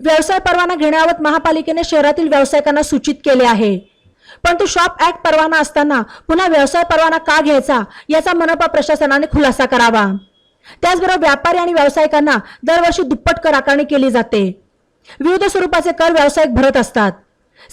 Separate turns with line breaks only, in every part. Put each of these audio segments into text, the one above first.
व्यवसाय परवाना घेण्याबाबत महापालिकेने शहरातील व्यावसायिकांना सूचित केले आहे. परंतु शॉप ऍक्ट परवाना असताना पुन्हा व्यवसाय परवाना का घ्यायचा याचा मनपा प्रशासनाने खुलासा करावा. त्याचबरोबर व्यापारी आणि व्यावसायिकांना दरवर्षी दुप्पट कर आकारणी केली जाते. विविध स्वरूपाचे कर व्यावसायिक भरत असतात.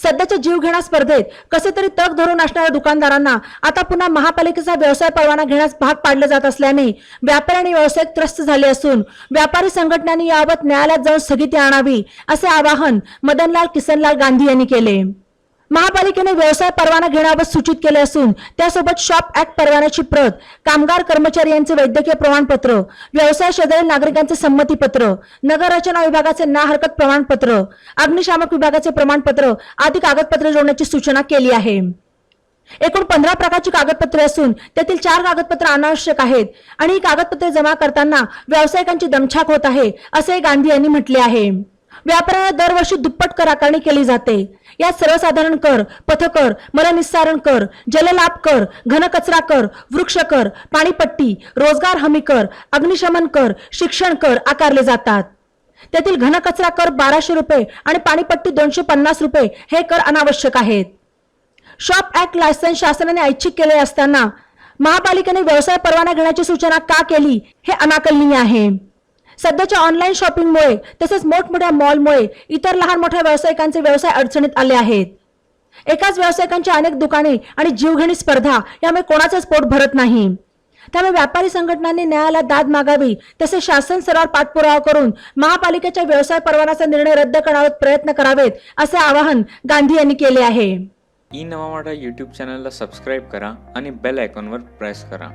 सध्याच्या जीवघेणा स्पर्धेत कसे तरी तग धरून असणाऱ्या दुकानदारांना आता पुन्हा महापालिकेचा व्यवसाय परवाना घेण्यास भाग पाडले जात असल्याने व्यापारी आणि व्यावसायिक त्रस्त झाले असून व्यापारी संघटनांनी याबाबत न्यायालयात जाऊन स्थगिती आणावी असे आवाहन मदनलाल किसनलाल गांधी यांनी केले. महापालिकेने व्यवसाय परवाना घेण्याबाबत सूचित केले असून त्यासोबत शॉप ऍक्ट परवान्याची प्रत कामगार कर्मचारी यांचे वैद्यकीय प्रमाणपत्र व्यवसाय शेजारील नागरिकांचे संमतीपत्र नगर रचना विभागाचे ना हरकत प्रमाणपत्र अग्निशामक विभागाचे प्रमाणपत्र आदी कागदपत्रे जोडण्याची सूचना केली आहे. एकूण पंधरा प्रकारची कागदपत्रे असून त्यातील चार कागदपत्रे अनावश्यक आहेत आणि ही कागदपत्रे जमा करताना व्यावसायिकांची दमछाक होत आहे असे गांधी यांनी म्हटले आहे. व्यापाऱ्यांना दरवर्षी दुप्पट कर आकारणी केली जाते. यात सर्वसाधारण कर पथकर मलनिस्सारण कर जललाभ कर घनकचरा कर वृक्ष कर पाणीपट्टी रोजगार हमी कर अग्निशमन कर शिक्षण कर आकारले जातात. त्यातील घनकचरा कर बाराशे रुपये आणि पाणीपट्टी दोनशे पन्नास रुपये हे कर अनावश्यक आहेत. शॉप ऍक्ट लायसन्स शासनाने ऐच्छिक केले असताना महापालिकेने व्यवसाय परवाना घेण्याची सूचना का केली हे अनाकलनीय आहे. सध्याच्या ऑनलाईन शॉपिंगमुळे तसेच मोठमोठ्या मॉलमुळे इतर लहान मोठ्या व्यावसायिकांचे व्यवसाय अडचणीत आले आहेत. एकाच व्यावसायिकांची अनेक दुकाने आणि जीवघेणी स्पर्धा यामुळे कोणाचंच पोट भरत नाही. त्यामुळे व्यापारी संघटनांनी न्यायालयात दाद मागावी तसेच शासन स्तरावर पाठपुरावा करून महापालिकेच्या व्यवसाय परवानाचा निर्णय रद्द करण्यावर प्रयत्न करावेत असे आवाहन गांधी यांनी केले आहे.
ई नवा यूट्यूब चॅनलला सबस्क्राईब करा आणि बेल आयकॉनवर प्रेस करा.